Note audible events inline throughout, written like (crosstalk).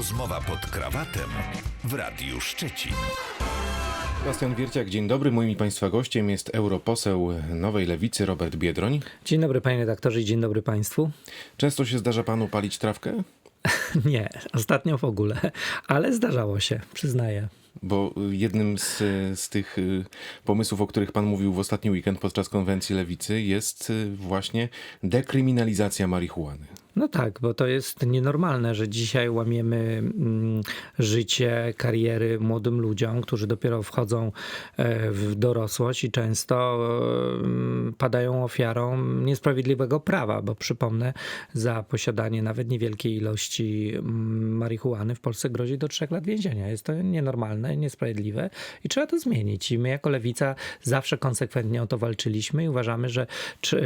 Rozmowa pod krawatem w Radiu Szczecin. Sebastian Wierciak, dzień dobry. Moim i Państwa gościem jest europoseł Nowej Lewicy Robert Biedroń. Dzień dobry panie redaktorze i dzień dobry państwu. Często się zdarza Panu palić trawkę? (laughs) Nie, ostatnio w ogóle, ale zdarzało się, przyznaję. Bo jednym z, z tych y, pomysłów, o których Pan mówił w ostatni weekend podczas konwencji Lewicy jest y, właśnie dekryminalizacja marihuany. No tak, bo to jest nienormalne, że dzisiaj łamiemy mm, życie, kariery młodym ludziom, którzy dopiero wchodzą e, w dorosłość i często e, padają ofiarą niesprawiedliwego prawa, bo przypomnę, za posiadanie nawet niewielkiej ilości mm, marihuany w Polsce grozi do trzech lat więzienia. Jest to nienormalne, niesprawiedliwe i trzeba to zmienić. I my jako Lewica zawsze konsekwentnie o to walczyliśmy i uważamy, że, czy,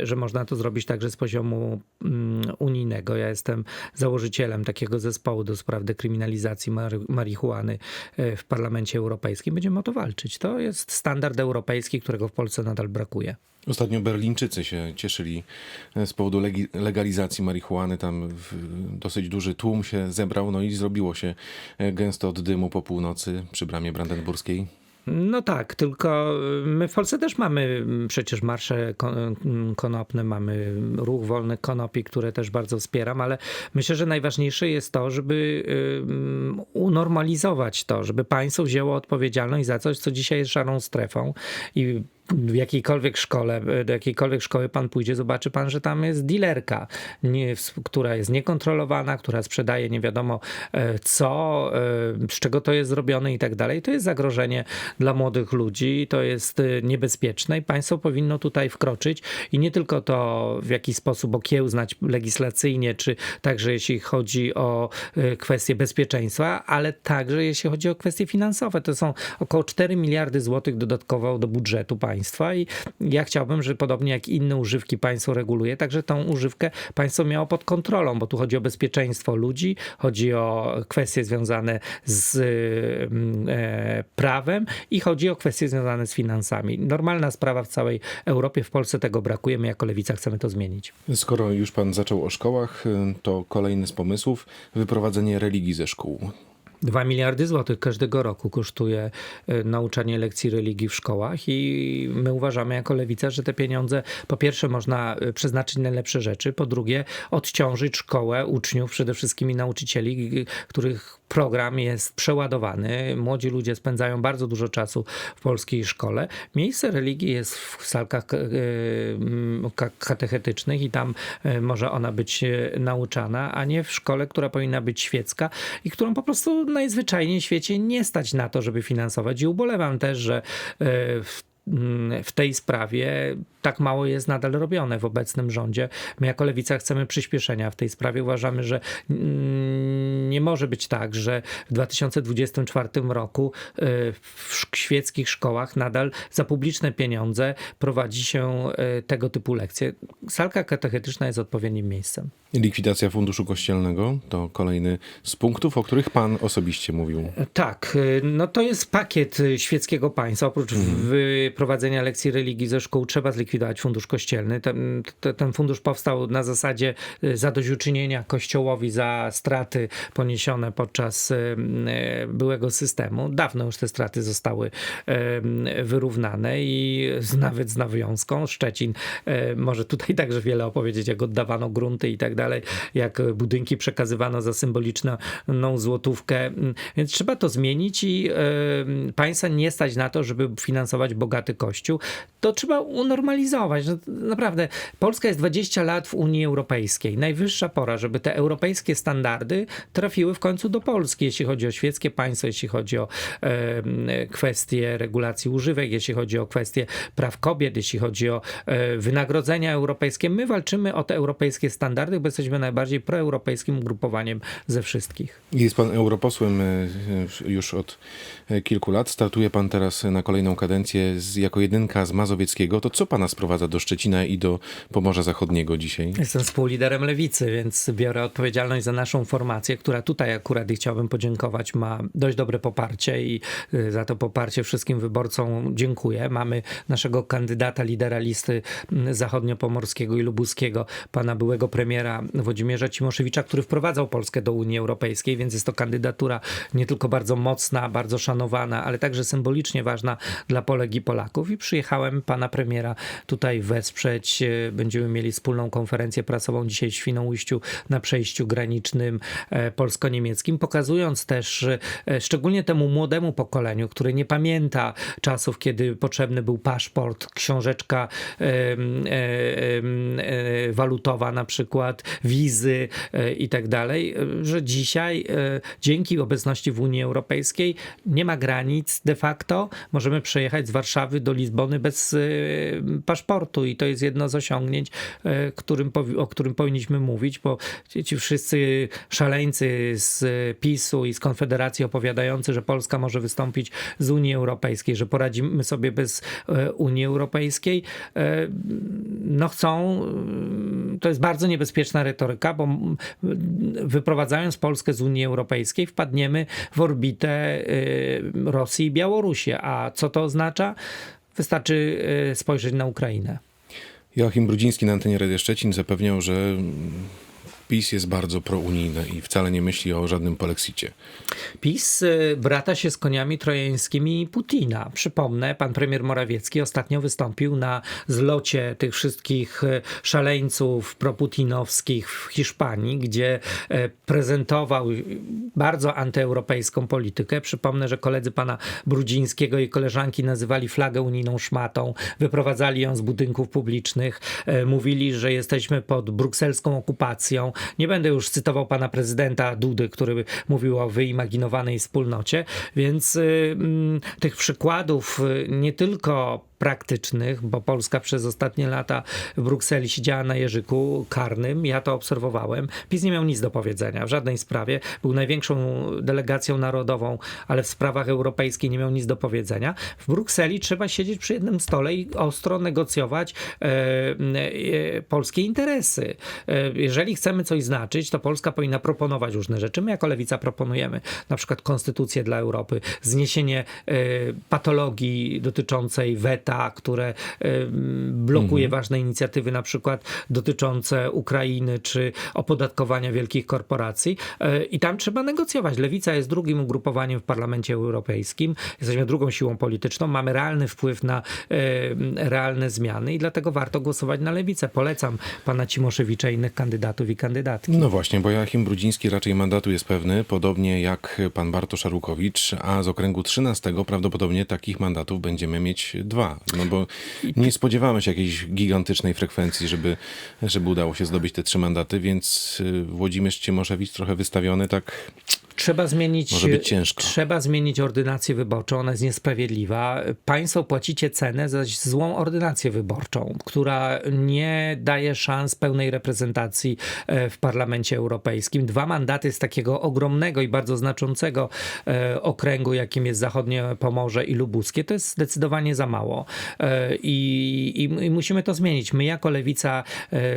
e, że można to zrobić także z poziomu mm, unijnego. Ja jestem założycielem takiego zespołu do spraw dekryminalizacji marihuany e, w Parlamencie Europejskim. Będziemy o to walczyć. To jest standard europejski, którego w Polsce nadal brakuje. Ostatnio Berlińczycy się cieszyli e, z powodu legalizacji marihuany. Tam dosyć duży tłum się zebrał, no i zrobiło się e, gęsto od dymu po północy przy bramie brandenburskiej. No tak, tylko my w Polsce też mamy mm, przecież marsze mm, konopne, mamy ruch wolny konopi, które też bardzo wspieram, ale myślę, że najważniejsze jest to, żeby ym, unormalizować to, żeby państwo wzięło odpowiedzialność za coś, co dzisiaj jest szarą strefą i w jakiejkolwiek szkole, do jakiejkolwiek szkoły pan pójdzie, zobaczy pan, że tam jest dealerka, nie, która jest niekontrolowana, która sprzedaje nie wiadomo e, co, e, z czego to jest zrobione i tak dalej. To jest zagrożenie dla młodych ludzi, to jest e, niebezpieczne i państwo powinno tutaj wkroczyć i nie tylko to w jakiś sposób okiełznać legislacyjnie, czy także jeśli chodzi o e, kwestie bezpieczeństwa, ale także jeśli chodzi o kwestie finansowe. To są około 4 miliardy złotych dodatkowo do budżetu państwa i ja chciałbym, że podobnie jak inne używki państwo reguluje, także tą używkę państwo miało pod kontrolą, bo tu chodzi o bezpieczeństwo ludzi, chodzi o kwestie związane z mm, e, prawem i chodzi o kwestie związane z finansami. Normalna sprawa w całej Europie, w Polsce tego brakuje, my jako Lewica chcemy to zmienić. Skoro już pan zaczął o szkołach, to kolejny z pomysłów wyprowadzenie religii ze szkół. 2 miliardy złotych każdego roku kosztuje e, nauczanie lekcji religii w szkołach i my uważamy jako lewica, że te pieniądze po pierwsze można e, przeznaczyć na lepsze rzeczy, po drugie odciążyć szkołę, uczniów, przede wszystkim i nauczycieli, których program jest przeładowany. Młodzi ludzie spędzają bardzo dużo czasu w polskiej szkole. Miejsce religii jest w salkach e, katechetycznych i tam e, może ona być e, nauczana, a nie w szkole, która powinna być świecka i którą po prostu najzwyczajniej w świecie nie stać na to, żeby finansować. I ubolewam też, że w tej sprawie tak mało jest nadal robione w obecnym rządzie. My jako Lewica chcemy przyspieszenia w tej sprawie. Uważamy, że mm, nie może być tak, że w 2024 roku y, w świeckich szkołach nadal za publiczne pieniądze prowadzi się y, tego typu lekcje. Salka katechetyczna jest odpowiednim miejscem. Likwidacja funduszu kościelnego to kolejny z punktów, o których pan osobiście mówił. Tak, y, no to jest pakiet świeckiego państwa. Oprócz wyprowadzenia lekcji religii ze szkół trzeba zlikwidować fundusz kościelny. Ten, te- ten fundusz powstał na zasadzie y, zadośćuczynienia kościołowi za straty poniesione podczas y, y, byłego systemu. Dawno już te straty zostały wyrównane i nawet z nawiązką. Szczecin może tutaj także wiele opowiedzieć, jak oddawano grunty i tak dalej, jak budynki przekazywano za symboliczną złotówkę. Więc trzeba to zmienić i państwa nie stać na to, żeby finansować bogaty kościół. To trzeba unormalizować. No, naprawdę, Polska jest 20 lat w Unii Europejskiej. Najwyższa pora, żeby te europejskie standardy trafiły w końcu do Polski, jeśli chodzi o świeckie państwo, jeśli chodzi o e, kwestie regulacji używek, jeśli chodzi o kwestie praw kobiet, jeśli chodzi o e, wynagrodzenia europejskie. My walczymy o te europejskie standardy, bo jesteśmy najbardziej proeuropejskim ugrupowaniem ze wszystkich. Jest pan europosłem y, już od kilku lat. Startuje pan teraz na kolejną kadencję z, jako jedynka z Mazowieckiego. To co pana sprowadza do Szczecina i do Pomorza Zachodniego dzisiaj? Jestem współliderem lewicy, więc biorę odpowiedzialność za naszą formację, która tutaj akurat i chciałbym podziękować, ma dość dobre poparcie i y, za to poparcie wszystkim wyborcom dziękuję. Mamy naszego kandydata, lidera listy mm, zachodniopomorskiego i lubuskiego, pana byłego premiera Włodzimierza Cimoszewicza, który wprowadzał Polskę do Unii Europejskiej, więc jest to kandydatura nie tylko bardzo mocna, bardzo szanowana, ale także symbolicznie ważna dla Polek i Polaków. I przyjechałem pana premiera tutaj wesprzeć. Y, Będziemy mieli wspólną konferencję prasową dzisiaj w Świnoujściu na przejściu granicznym e, polsko-niemieckim, pokazując też e, szczególnie temu młodemu pokoleniu, które nie pamięta czasów, kiedy potrzebny był paszport, książeczka e, e, walutowa na przykład, wizy e, i tak dalej, e, że dzisiaj e, dzięki obecności w Unii Europejskiej nie ma granic de facto. Możemy przejechać z Warszawy do Lizbony bez e, paszportu i to jest jedno z osiągnięć, e, którym, o którym powinniśmy mówić, bo ci, wszyscy szaleńcy z PiSu i z Konfederacji opowiadający, że Polska może wystąpić z Unii Europejskiej, że poradzimy sobie bez e, Unii Europejskiej, no chcą, to jest bardzo niebezpieczna retoryka, bo wyprowadzając Polskę z Unii Europejskiej wpadniemy w orbitę Rosji i Białorusi. A co to oznacza? Wystarczy e, spojrzeć na Ukrainę. Joachim Brudziński na antenie Radia Szczecin zapewniał, że mm, PiS jest bardzo prounijny i wcale nie myśli o żadnym polexicie. PiS y, brata się z koniami trojańskimi Putina. Przypomnę, pan premier Morawiecki ostatnio wystąpił na zlocie tych wszystkich y, szaleńców proputinowskich w Hiszpanii, gdzie y, prezentował bardzo antyeuropejską politykę. Przypomnę, że koledzy pana Brudzińskiego i koleżanki nazywali flagę unijną szmatą, wyprowadzali ją z budynków publicznych, mówili, że jesteśmy pod brukselską okupacją. Nie będę już cytował pana prezydenta Dudy, który mówił o wyimaginowanej wspólnocie, więc y, mm, tych przykładów y, nie tylko praktycznych, bo Polska przez ostatnie lata w Brukseli siedziała na jeżyku karnym. Ja to obserwowałem. PiS nie miał nic do powiedzenia w żadnej sprawie. Był największą delegacją narodową, ale w sprawach europejskich nie miał nic do powiedzenia. W Brukseli trzeba siedzieć przy jednym stole i ostro negocjować e, e, polskie interesy. E, jeżeli chcemy coś znaczyć, to Polska powinna proponować różne rzeczy. My jako lewica proponujemy na przykład konstytucję dla Europy, zniesienie e, patologii dotyczącej weta, które e, blokuje ważne inicjatywy, na przykład dotyczące Ukrainy czy opodatkowania wielkich korporacji. E, I tam trzeba negocjować. Lewica jest drugim ugrupowaniem w Parlamencie Europejskim. Jesteśmy drugą siłą polityczną. Mamy realny wpływ na e, realne zmiany i dlatego warto głosować na lewicę. Polecam pana Cimoszewicza i innych kandydatów i kandydatki. No właśnie, bo Joachim Brudziński raczej mandatu jest pewny, podobnie jak pan Bartosz Arłukowicz, a z okręgu 13 prawdopodobnie takich mandatów będziemy mieć dwa. No bo nie spodziewamy się jakiejś gigantycznej frekwencji, żeby, żeby udało się zdobyć te trzy mandaty, więc y, Włodzimierz Cimoszewicz trochę wystawiony tak Trzeba zmienić, Może być ciężko. trzeba zmienić ordynację wyborczą, ona jest niesprawiedliwa. Państwo płacicie cenę za złą ordynację wyborczą, która nie daje szans pełnej reprezentacji e, w Parlamencie Europejskim. Dwa mandaty z takiego ogromnego i bardzo znaczącego e, okręgu, jakim jest Zachodnie Pomorze i Lubuskie, to jest zdecydowanie za mało. E, I, i, i musimy to zmienić. My jako Lewica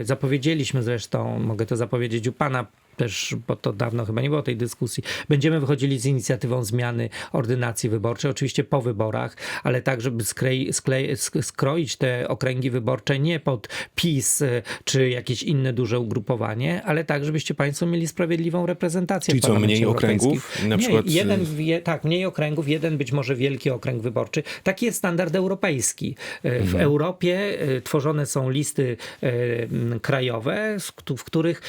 zapowiedzieliśmy zresztą, mogę to zapowiedzieć u pana też, bo to dawno chyba nie było tej dyskusji, będziemy wychodzili z inicjatywą zmiany ordynacji wyborczej, oczywiście po wyborach, ale tak, żeby sklej, sklej, sk- skroić te okręgi wyborcze nie pod PiS y, czy jakieś inne duże ugrupowanie, ale tak, żebyście Państwo mieli sprawiedliwą reprezentację Czyli co, mniej okręgów? Na nie, przykład, y- jeden, tak, mniej okręgów, jeden być może wielki okręg wyborczy. Taki jest standard europejski. Y, W Mhm. Europie tworzone są listy krajowe, w których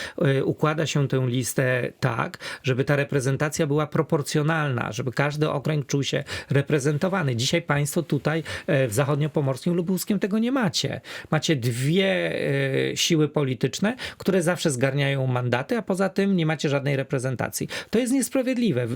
układa się tę listę tak, żeby ta reprezentacja była proporcjonalna, żeby każdy okręg czuł się reprezentowany. Dzisiaj państwo tutaj e, w zachodniopomorskim lubuskim tego nie macie. Macie dwie e, siły polityczne, które zawsze zgarniają mandaty, a poza tym nie macie żadnej reprezentacji. To jest niesprawiedliwe.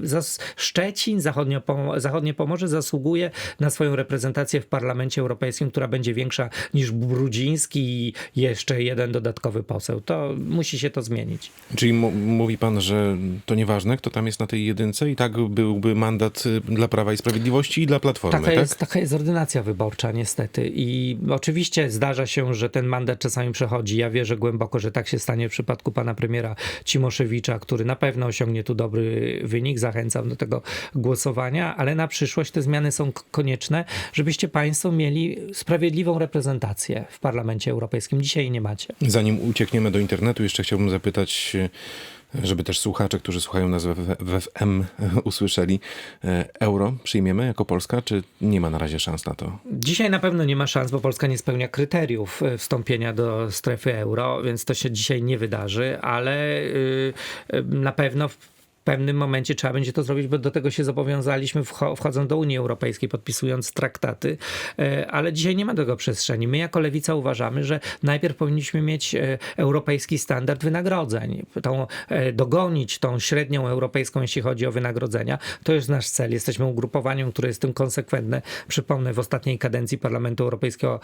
Szczecin, zachodnio, zachodnie Pomorze zasługuje na swoją reprezentację w Parlamencie Europejskim, która będzie większa niż Brudziński i jeszcze jeden dodatkowy poseł. To musi się to zmienić. Czyli mówi pan, że to nieważne, kto tam jest na tej jedynce i tak byłby mandat y, dla Prawa i Sprawiedliwości i dla Platformy, Taka, tak? jest, taka jest ordynacja wyborcza, niestety. I oczywiście zdarza się, że ten mandat czasami przechodzi. Ja wierzę głęboko, że tak się stanie w przypadku pana premiera Cimoszewicza, który na pewno osiągnie tu dobry wynik. Zachęcam do tego głosowania, ale na przyszłość te zmiany są konieczne, żebyście państwo mieli sprawiedliwą reprezentację w Parlamencie Europejskim. Dzisiaj nie macie. Zanim uciekniemy do internetu, jeszcze chciałbym zapytać, e, żeby też słuchacze, którzy słuchają nas w, FM (laughs) usłyszeli, e, euro przyjmiemy jako Polska, czy nie ma na razie szans na to? Dzisiaj na pewno nie ma szans, bo Polska nie spełnia kryteriów e, wstąpienia do strefy euro, więc to się dzisiaj nie wydarzy, ale y, y, na pewno w pewnym momencie trzeba będzie to zrobić, bo do tego się zobowiązaliśmy wcho- wchodząc do Unii Europejskiej, podpisując traktaty, e, ale dzisiaj nie ma tego przestrzeni. My jako Lewica uważamy, że najpierw powinniśmy mieć e, europejski standard wynagrodzeń, tą, e, dogonić tą średnią europejską, jeśli chodzi o wynagrodzenia. To jest nasz cel. Jesteśmy ugrupowaniem, które jest tym konsekwentne. Przypomnę, w ostatniej kadencji Parlamentu Europejskiego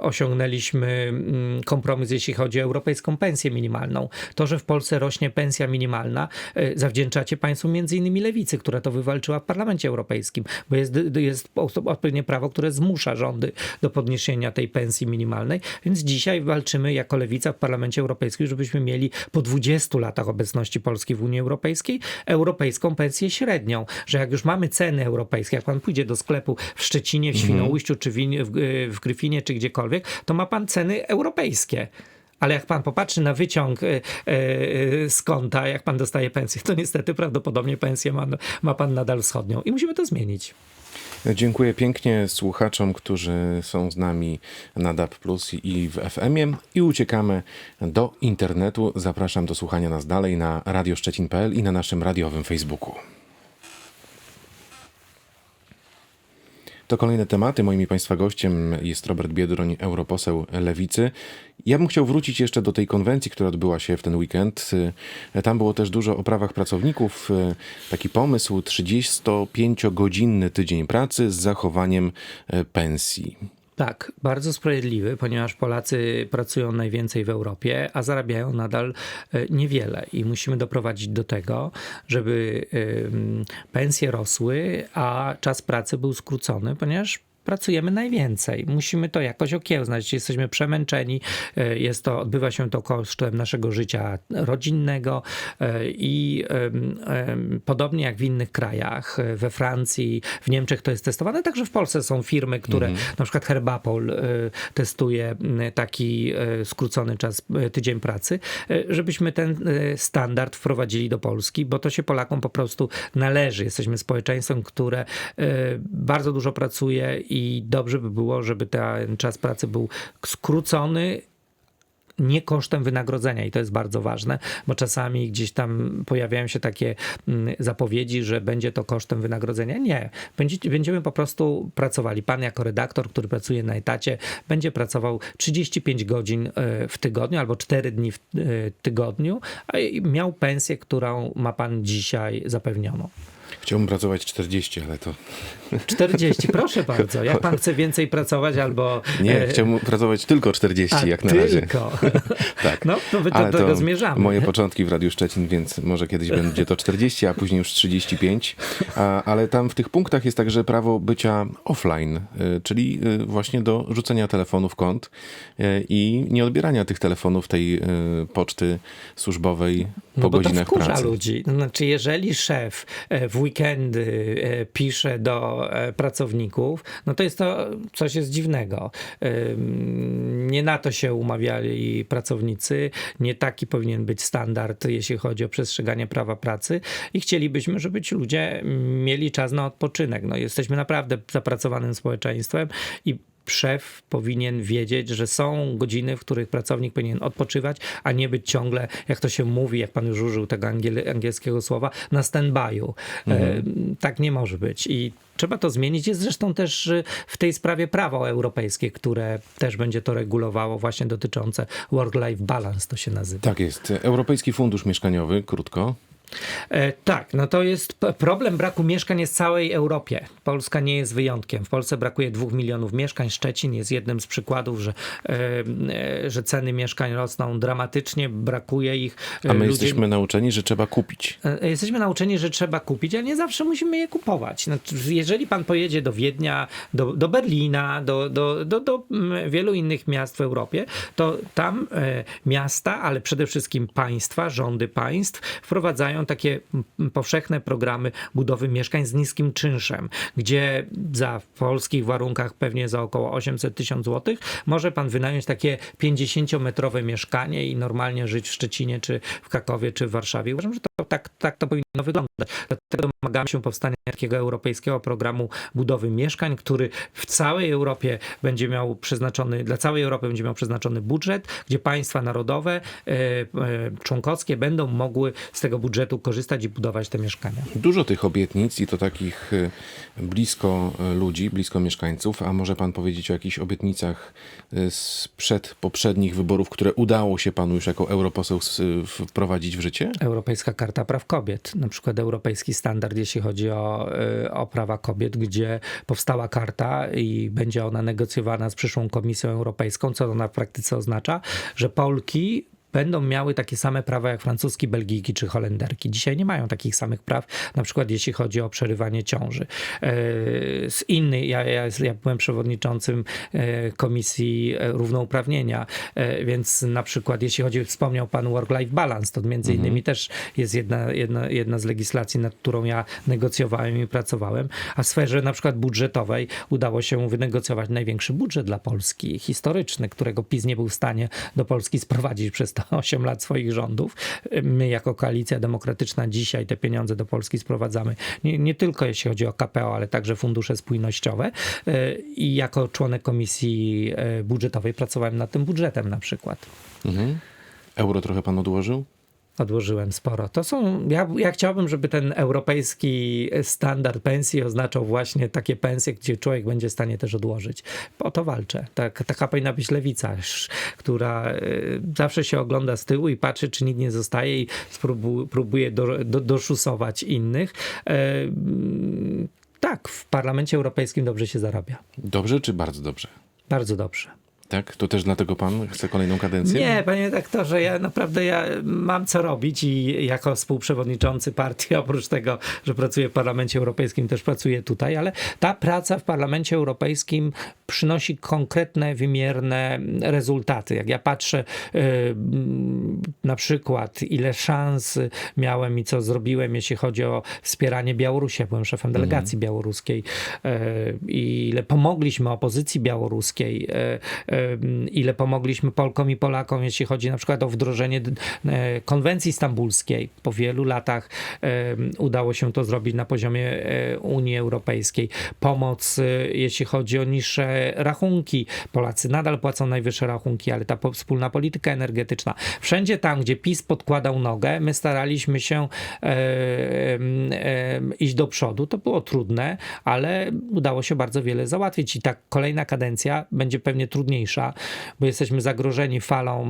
osiągnęliśmy mm, kompromis, jeśli chodzi o europejską pensję minimalną. To, że w Polsce rośnie pensja minimalna, e, zawdzięczacie Państwu między innymi Lewicy, która to wywalczyła w Parlamencie Europejskim, bo jest, jest odpowiednie prawo, które zmusza rządy do podniesienia tej pensji minimalnej, więc dzisiaj walczymy jako Lewica w Parlamencie Europejskim, żebyśmy mieli po 20 latach obecności Polski w Unii Europejskiej europejską pensję średnią, że jak już mamy ceny europejskie, jak pan pójdzie do sklepu w Szczecinie, w Świnoujściu, czy w, w, w Gryfinie, czy gdziekolwiek, to ma pan ceny europejskie. Ale jak pan popatrzy na wyciąg e, e, z konta, jak pan dostaje pensję, to niestety prawdopodobnie pensję ma, ma pan nadal wschodnią. I musimy to zmienić. Dziękuję pięknie słuchaczom, którzy są z nami na DAB Plus i w FM-ie i uciekamy do internetu. Zapraszam do słuchania nas dalej na radioszczecin.pl i na naszym radiowym Facebooku. To kolejne tematy. Moim i Państwa gościem jest Robert Biedroń, europoseł Lewicy. Ja bym chciał wrócić jeszcze do tej konwencji, która odbyła się w ten weekend. Tam było też dużo o prawach pracowników. Taki pomysł 35-godzinny tydzień pracy z zachowaniem pensji. Tak, bardzo sprawiedliwy, ponieważ Polacy pracują najwięcej w Europie, a zarabiają nadal e, niewiele. I musimy doprowadzić do tego, żeby pensje rosły, a czas pracy był skrócony, ponieważ pracujemy najwięcej. Musimy to jakoś okiełznać. Jesteśmy przemęczeni. e, Jest to, odbywa się to kosztem naszego życia rodzinnego e, i podobnie jak w innych krajach, e, we Francji, w Niemczech to jest testowane, także w Polsce są firmy, które na przykład Herbapol testuje taki skrócony czas, tydzień pracy, żebyśmy ten standard wprowadzili do Polski, bo to się Polakom po prostu należy. Jesteśmy społeczeństwem, które bardzo dużo pracuje i dobrze by było, żeby ten czas pracy był skrócony nie kosztem wynagrodzenia i to jest bardzo ważne, bo czasami gdzieś tam pojawiają się takie mm, zapowiedzi, że będzie to kosztem wynagrodzenia. Nie. Będzie, będziemy po prostu pracowali. Pan jako redaktor, który pracuje na etacie, będzie pracował 35 godzin e, w tygodniu albo 4 dni w e, tygodniu, a miał pensję, którą ma pan dzisiaj zapewnioną. Chciałbym pracować 40, ale to... 40, proszę (laughs) bardzo. Jak pan chce więcej pracować albo... Nie, e, chciałbym pracować tylko 40 a, jak na razie. tylko. (laughs) Tak. No, to my do Ale tego zmierzamy. Moje początki w Radiu Szczecin, więc może kiedyś będzie to 40, a później już 35. A, ale tam w tych punktach jest także prawo bycia offline, y, czyli y, właśnie do rzucenia telefonu w kąt y, i nie odbierania tych telefonów tej poczty służbowej po No bo to godzinach pracy. ludzi. To Znaczy, jeżeli szef e, w weekendy e, pisze do e, pracowników, no to jest to coś jest dziwnego. Nie na to się umawiali pracownicy, nie taki powinien być standard, jeśli chodzi o przestrzeganie prawa pracy i chcielibyśmy, żeby ci ludzie mieli czas na odpoczynek. No, jesteśmy naprawdę zapracowanym społeczeństwem i szef powinien wiedzieć, że są godziny, w których pracownik powinien odpoczywać, a nie być ciągle, jak to się mówi, jak pan już użył tego angiel, angielskiego słowa, na stand-by'u. E, tak nie może być. I trzeba to zmienić. Jest zresztą też y, w tej sprawie prawo europejskie, które też będzie to regulowało, właśnie dotyczące work-life balance to się nazywa. Tak jest. Europejski Fundusz Mieszkaniowy, krótko. E, tak, no to jest problem braku mieszkań jest w całej Europie. Polska nie jest wyjątkiem. W Polsce brakuje dwóch milionów mieszkań. Szczecin jest jednym z przykładów, że, e, e, że ceny mieszkań rosną dramatycznie, brakuje ich. A my ludzie- jesteśmy nauczeni, że trzeba kupić. Jesteśmy nauczeni, że trzeba kupić, ale nie zawsze musimy je kupować. Znaczy, jeżeli pan pojedzie do Wiednia, do, do Berlina, do, do, do, do mm, wielu innych miast w Europie, to tam miasta, ale przede wszystkim państwa, rządy państw wprowadzają takie powszechne programy budowy mieszkań z niskim czynszem, gdzie za w polskich warunkach pewnie za około 800 tysięcy złotych może pan wynająć takie 50-metrowe mieszkanie i normalnie żyć w Szczecinie, czy w Krakowie, czy w Warszawie. Uważam, że to tak, tak to powinno wyglądać. Dlatego domagamy się powstania takiego europejskiego programu budowy mieszkań, który w całej Europie będzie miał przeznaczony, dla całej Europy będzie miał przeznaczony budżet, gdzie państwa narodowe, e, e, członkowskie będą mogły z tego budżetu korzystać i budować te mieszkania. Dużo tych obietnic i to takich y, blisko y, ludzi, blisko mieszkańców. A może pan powiedzieć o jakichś obietnicach y, sprzed poprzednich wyborów, które udało się panu już jako europoseł wprowadzić w życie? Europejska Karta Praw Kobiet, na przykład europejski standard, jeśli chodzi o, o prawa kobiet, gdzie powstała karta i będzie ona negocjowana z przyszłą Komisją Europejską, co ona w praktyce oznacza, że Polki będą miały takie same prawa jak francuski, belgijki czy holenderki. Dzisiaj nie mają takich samych praw, na przykład jeśli chodzi o przerywanie ciąży. E, Z innej, ja, ja, ja byłem przewodniczącym e, Komisji e, Równouprawnienia, więc na przykład jeśli chodzi, wspomniał pan work-life balance, to między innymi też jest jedna, jedna, jedna z legislacji, nad którą ja negocjowałem i pracowałem, a w sferze na przykład budżetowej udało się wynegocjować największy budżet dla Polski, historyczny, którego PiS nie był w stanie do Polski sprowadzić przez te 8 lat swoich rządów. My jako Koalicja Demokratyczna dzisiaj te pieniądze do Polski sprowadzamy, nie, nie tylko jeśli chodzi o KPO, ale także fundusze spójnościowe E, i jako członek komisji e, budżetowej pracowałem nad tym budżetem na przykład. Mhm. Euro trochę pan odłożył? Odłożyłem sporo. To są, ja, ja chciałbym, żeby ten europejski standard pensji oznaczał właśnie takie pensje, gdzie człowiek będzie w stanie też odłożyć. O to walczę. Tak, taka powinna być lewica, która y, zawsze się ogląda z tyłu i patrzy, czy nikt nie zostaje i spróbu, próbuje do, do, doszusować innych. E, tak, w Parlamencie Europejskim dobrze się zarabia. Dobrze czy bardzo dobrze? Bardzo dobrze. Tak? To też dlatego pan chce kolejną kadencję? Nie, panie redaktorze, ja naprawdę ja mam co robić i jako współprzewodniczący partii, (laughs) oprócz tego, że pracuję w Parlamencie Europejskim, też pracuję tutaj, ale ta praca w Parlamencie Europejskim przynosi konkretne, wymierne rezultaty. Jak ja patrzę y, na przykład, ile szans miałem i co zrobiłem, jeśli chodzi o wspieranie Białorusi. Ja byłem szefem delegacji białoruskiej y, i ile pomogliśmy opozycji białoruskiej, y, ile pomogliśmy Polkom i Polakom, jeśli chodzi na przykład o wdrożenie e, konwencji stambulskiej. Po wielu latach e, udało się to zrobić na poziomie e, Unii Europejskiej. Pomoc, e, jeśli chodzi o niższe rachunki. Polacy nadal płacą najwyższe rachunki, ale ta wspólna polityka energetyczna. Wszędzie tam, gdzie PiS podkładał nogę, my staraliśmy się e, iść do przodu. To było trudne, ale udało się bardzo wiele załatwić i ta kolejna kadencja będzie pewnie trudniejsza, bo jesteśmy zagrożeni falą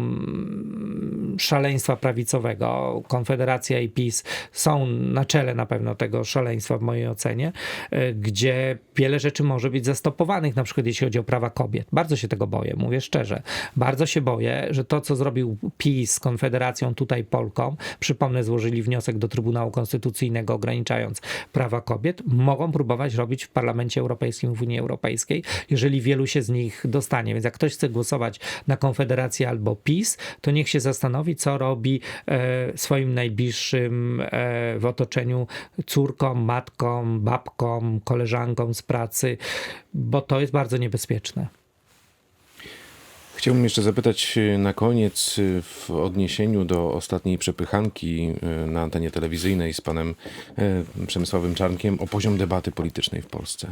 szaleństwa prawicowego. Konfederacja i PiS są na czele na pewno tego szaleństwa w mojej ocenie, e, gdzie wiele rzeczy może być zastopowanych, na przykład jeśli chodzi o prawa kobiet. Bardzo się tego boję, mówię szczerze. Bardzo się boję, że to, co zrobił PiS z Konfederacją tutaj Polkom, przypomnę, złożyli wniosek do Trybunału Konstytucyjnego ograniczając prawa kobiet, mogą próbować robić w Parlamencie Europejskim, w Unii Europejskiej, jeżeli wielu się z nich dostanie. Więc jak ktoś chce głosować na Konfederację albo PiS, to niech się zastanowi, co robi e, swoim najbliższym e, w otoczeniu córkom, matkom, babkom, koleżankom z pracy, bo to jest bardzo niebezpieczne. Chciałbym jeszcze zapytać y, na koniec y, w odniesieniu do ostatniej przepychanki y, na antenie telewizyjnej z panem Przemysławem Czarnkiem o poziom debaty politycznej w Polsce.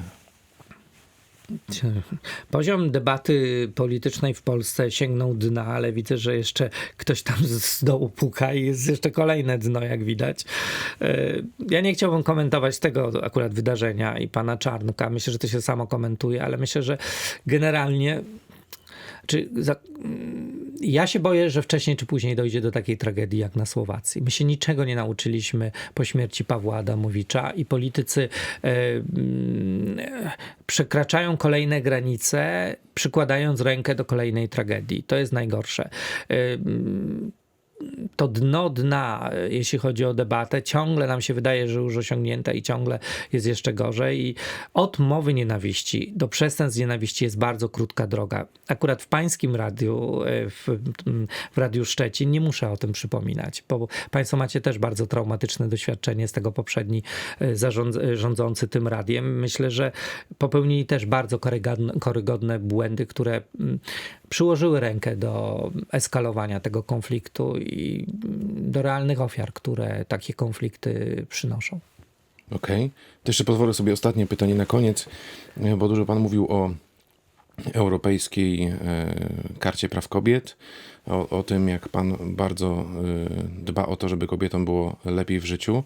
(laughs) Poziom debaty politycznej w Polsce sięgnął dna, ale widzę, że jeszcze ktoś tam z dołu puka i jest jeszcze kolejne dno, jak widać. E, Ja nie chciałbym komentować tego akurat wydarzenia i pana Czarnka. Myślę, że to się samo komentuje, ale myślę, że generalnie Czy za, ja się boję, że wcześniej czy później dojdzie do takiej tragedii jak na Słowacji. My się niczego nie nauczyliśmy po śmierci Pawła Adamowicza i politycy e, mm, przekraczają kolejne granice, przykładając rękę do kolejnej tragedii. To jest najgorsze. E, mm, to dno dna, jeśli chodzi o debatę, ciągle nam się wydaje, że już osiągnięte i ciągle jest jeszcze gorzej. I od mowy nienawiści do przestępstw nienawiści jest bardzo krótka droga. Akurat w pańskim radiu, e, w, w Radiu Szczecin, nie muszę o tym przypominać, bo państwo macie też bardzo traumatyczne doświadczenie z tego poprzedni e, zarząd, e, rządzący tym radiem. Myślę, że popełnili też bardzo karygodne, karygodne błędy, które przyłożyły rękę do eskalowania tego konfliktu i do realnych ofiar, które takie konflikty przynoszą. Okej. To jeszcze pozwolę sobie ostatnie pytanie na koniec, e, bo dużo pan mówił o Europejskiej e, Karcie Praw Kobiet, o, o tym, jak pan bardzo e, dba o to, żeby kobietom było lepiej w życiu.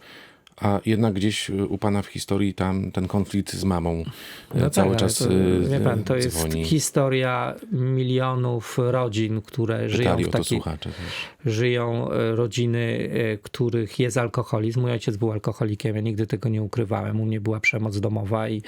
A jednak gdzieś e, u pana w historii tam ten konflikt z mamą e, cały ale czas No to, e, wie pan, to jest dzwoni. historia milionów rodzin, które żyją Pytali w takiej, słuchacze też. żyją e, rodziny, e, których jest alkoholizm. Mój ojciec był alkoholikiem, ja nigdy tego nie ukrywałem. U mnie była przemoc domowa i,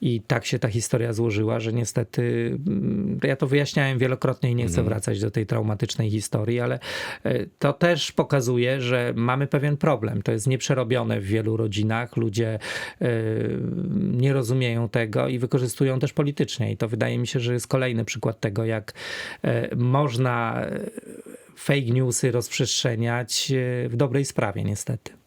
i tak się ta historia złożyła, że niestety mm, ja to wyjaśniałem wielokrotnie i nie chcę wracać do tej traumatycznej historii, ale e, to też pokazuje, że mamy pewien problem. To jest nieprzerobione w wielu rodzinach. Ludzie e, nie rozumieją tego i wykorzystują też politycznie. I to wydaje mi się, że jest kolejny przykład tego, jak e, można e, fake newsy rozprzestrzeniać w dobrej sprawie, niestety.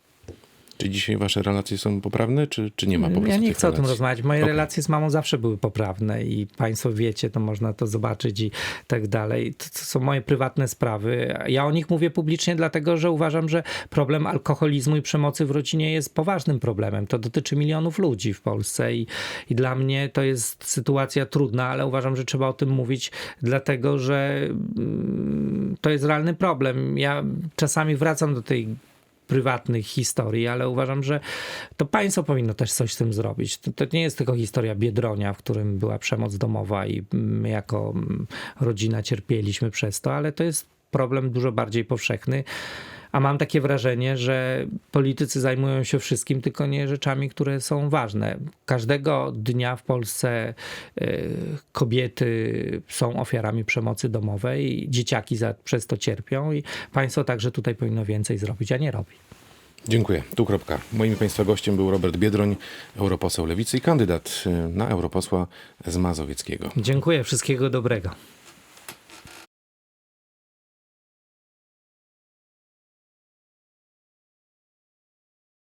Czy dzisiaj wasze relacje są poprawne, czy, czy nie ma po prostu Ja nie chcę o tym relacji? rozmawiać. Moje Okej. relacje z mamą zawsze były poprawne i państwo wiecie, to można to zobaczyć i tak dalej. To, to są moje prywatne sprawy. Ja o nich mówię publicznie, dlatego że uważam, że problem alkoholizmu i przemocy w rodzinie jest poważnym problemem. To dotyczy milionów ludzi w Polsce i, i dla mnie to jest sytuacja trudna, ale uważam, że trzeba o tym mówić, dlatego że mm, to jest realny problem. Ja czasami wracam do tej prywatnych historii, ale uważam, że to państwo powinno też coś z tym zrobić. To, to nie jest tylko historia Biedronia, w którym była przemoc domowa i my jako mm, rodzina cierpieliśmy przez to, ale to jest problem dużo bardziej powszechny. A mam takie wrażenie, że politycy zajmują się wszystkim, tylko nie rzeczami, które są ważne. Każdego dnia w Polsce y, kobiety są ofiarami przemocy domowej, dzieciaki za, przez to cierpią i państwo także tutaj powinno więcej zrobić, a nie robi. Dziękuję. Tu kropka. Moim Państwa gościem był Robert Biedroń, europoseł Lewicy i kandydat y, na europosła z Mazowieckiego. Dziękuję, wszystkiego dobrego.